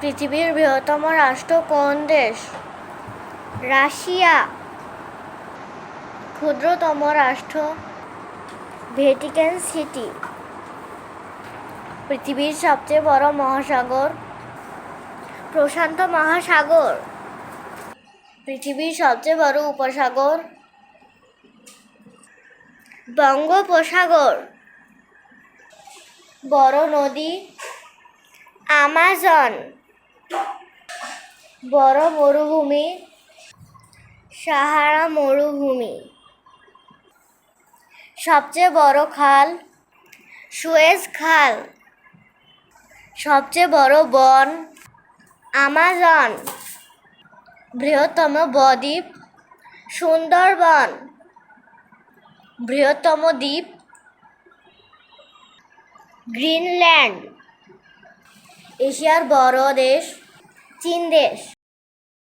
পৃথিবীর বৃহত্তম রাষ্ট্র কোন দেশ? রাশিয়া, ক্ষুদ্রতম রাষ্ট্র, ভ্যাটিকান সিটি, পৃথিবীর সবচেয়ে বড় মহাসাগর, প্রশান্ত মহাসাগর, পৃথিবীর সবচেয়ে বড় উপসাগর, বঙ্গোপসাগর, বড় নদী, আমাজন। বড় মরুভূমি, সাহারা মরুভূমি। সবচেয়ে বড় খাল, সুয়েজ খাল। সবচেয়ে বড় বন, আমাজন। বৃহত্তম বদ্বীপ, সুন্দরবন। বৃহত্তম দ্বীপ, গ্রিনল্যান্ড। এশিয়ার বড় দেশ। চীন দেশ